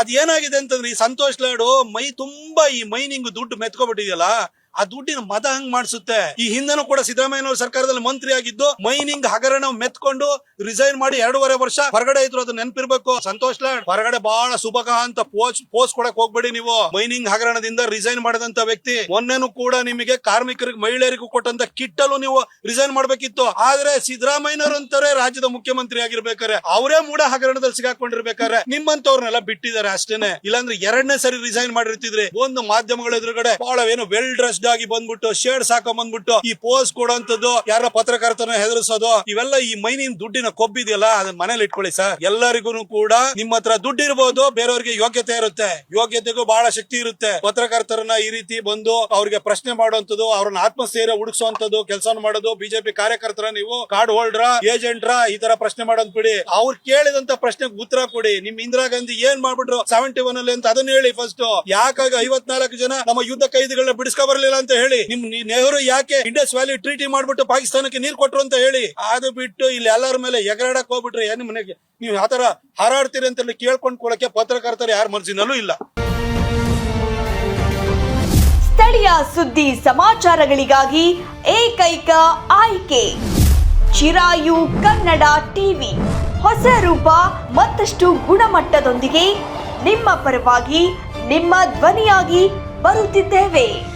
ಅದ್ ಏನಾಗಿದೆ ಅಂತಂದ್ರೆ ಈ ಸಂತೋಷ್ ಲಾಡು ಮೈ ತುಂಬಾ ಈ ಮೈನಿಂಗ್ ದುಡ್ಡು ಮೆತ್ಕೊಬಿಟ್ಟಿದೆಯಲ್ಲ ಆ ದುಡ್ಡಿನ ಮದ ಹಂಗ್ ಮಾಡಿಸುತ್ತೆ. ಈ ಹಿಂದೆನೂ ಕೂಡ ಸಿದ್ದರಾಮಯ್ಯನವ್ರ ಸರ್ಕಾರದಲ್ಲಿ ಮಂತ್ರಿ ಆಗಿದ್ದು, ಮೈನಿಂಗ್ ಹಗರಣ ಮೆತ್ಕೊಂಡು ರಿಸೈನ್ ಮಾಡಿ ಎರಡೂವರೆ ವರ್ಷ ಹೊರಗಡೆ ಇದ್ರು ಅದು ನೆನಪಿರ್ಬೇಕು. ಸಂತೋಷ್ ಲಾಡ್, ಹೊರಗಡೆ ಬಹಳ ಸುಭಗ ಅಂತ ಪೋಸ್ಟ್ ಪೋಸ್ಟ್ ಕೊಡಕ್ ಹೋಗ್ಬೇಡಿ ನೀವು. ಮೈನಿಂಗ್ ಹಗರಣದಿಂದ ರಿಸೈನ್ ಮಾಡಿದಂತ ವ್ಯಕ್ತಿ, ಮೊನ್ನೆನೂ ಕೂಡ ನಿಮಗೆ ಕಾರ್ಮಿಕರಿಗೆ, ಮಹಿಳೆಯರಿಗೂ ಕೊಟ್ಟಂತ ಕಿಟ್ಟಲು ನೀವು ರಿಸೈನ್ ಮಾಡ್ಬೇಕಿತ್ತು. ಆದ್ರೆ ಸಿದ್ದರಾಮಯ್ಯನವ್ರು ಅಂತಾರೆ ರಾಜ್ಯದ ಮುಖ್ಯಮಂತ್ರಿ ಆಗಿರ್ಬೇಕಾರೆ, ಅವರೇ ಮೂಡ ಹಗರಣದಲ್ಲಿ ಸಿಗಾಕೊಂಡಿರ್ಬೇಕಾರೆ. ನಿಮ್ಮಂತವ್ರನ್ನೆಲ್ಲ ಬಿಟ್ಟಿದ್ದಾರೆ ಅಷ್ಟೇನೆ. ಇಲ್ಲಾಂದ್ರೆ ಎರಡನೇ ಸರಿ ರಿಸೈನ್ ಮಾಡಿರ್ತಿದ್ರಿ. ಒಂದು ಮಾಧ್ಯಮಗಳ ಎದುರುಗಡೆ ಬಹಳ ಏನು ವೆಲ್ ಡ್ರೆಸ್ಡ್ ಆಗಿ ಬಂದ್ಬಿಟ್ಟು ಶೇಡ್ ಸಾಕೊಂಡ್ ಬಂದ್ಬಿಟ್ಟು, ಈ ಪೋಸ್ ಕೊಡುವಂತದ್ದು ಯಾರ ಪತ್ರಕರ್ತನ ಹೆದರಿಸೋದು, ಇವೆಲ್ಲ ಈ ಮೈನಿನ ದುಡ್ಡಿನ ಕೊಬ್ಬಿದೆಯಲ್ಲ ಅದನ್ನ ಮನೇಲಿ ಇಟ್ಕೊಳ್ಳಿ ಸರ್. ಎಲ್ಲರಿಗೂ ಕೂಡ ನಿಮ್ಮ ಹತ್ರ ದುಡ್ಡು ಇರ್ಬೋದು, ಬೇರೆಯವ್ರಿಗೆ ಯೋಗ್ಯತೆ ಇರುತ್ತೆ. ಯೋಗ್ಯತೆಗೂ ಬಹಳ ಶಕ್ತಿ ಇರುತ್ತೆ. ಪತ್ರಕರ್ತರನ್ನ ಈ ರೀತಿ ಬಂದು ಅವ್ರಿಗೆ ಪ್ರಶ್ನೆ ಮಾಡುವಂತದ್ದು ಅವ್ರನ್ನ ಆತ್ಮಸ್ಥೈರ್ಯ ಹುಡುಕ್ಸುವಂತದ್ದು ಕೆಲಸ ಮಾಡೋದು ಬಿಜೆಪಿ ಕಾರ್ಯಕರ್ತರ ನೀವು ಕಾರ್ಡ್ ಹೋಲ್ಡ್ರ ಏಜೆಂಟ್ರ ಈ ತರ ಪ್ರಶ್ನೆ ಮಾಡೋದ್ ಬಿಡಿ. ಅವ್ರು ಕೇಳಿದಂತ ಪ್ರಶ್ನೆಗೆ ಉತ್ತರ ಕೊಡಿ. ನಿಮ್ ಇಂದಿರಾ ಗಾಂಧಿ ಏನ್ ಮಾಡ್ಬಿಟ್ರು? ಸೆವೆಂಟಿ ಒನ್ ಅಲ್ಲಿ ಅಂತ ಅದನ್ನ ಹೇಳಿ ಫಸ್ಟ್ ಯಾಕಾಗ ಐವತ್ನಾಲ್ಕು ಜನ ನಮ್ಮ ಯುದ್ಧ ಕೈದಿಗಳನ್ನ ಬಿಡಿಸ್ಕೊ ಬರ್ಲಿಲ್ಲ? ಅಂತ ಹೇಳಿ. ನಿಮ್ ನೆಹರು ಯಾಕೆ ಇಂಡಸ್ ವ್ಯಾಲಿ ಟ್ರೀಟಿ ಮಾಡ್ಬಿಟ್ಟು ಪಾಕಿಸ್ತಾನಕ್ಕೆ ನೀರ್ ಕೊಟ್ರು ಅಂತ ಹೇಳಿ. ಅದು ಬಿಟ್ಟು ಇಲ್ಲಿ ಎಲ್ಲರ ಮೇಲೆ ಎಗರಾಡಕ್ ಹೋಗ್ಬಿಟ್ರೆ ಏನ್ ಮನೆಗೆ? ನೀವು ಆತರ ಹಾರಾಡ್ತೀರಿ ಅಂತ ಹೇಳಿ ಕೇಳ್ಕೊಂಡ್ ಕೊಳಕ್ಕೆ ಪತ್ರಕರ್ತರು ಯಾರ ಮರ್ಜಿನಲ್ಲೂ ಇಲ್ಲ. ಸ್ಥಳೀಯ ಸುದ್ದಿ ಸಮಾಚಾರಗಳಿಗಾಗಿ ಏಕೈಕ ಆಯ್ಕೆ. ಚಿರಾಯು ಕನ್ನಡ ಟಿವಿ. ಹೊಸ ರೂಪ, ಮತ್ತಷ್ಟು ಗುಣಮಟ್ಟದೊಂದಿಗೆ ನಿಮ್ಮ ಪರವಾಗಿ, ನಿಮ್ಮ ಧ್ವನಿಯಾಗಿ ಬರುತ್ತಿದ್ದೇವೆ.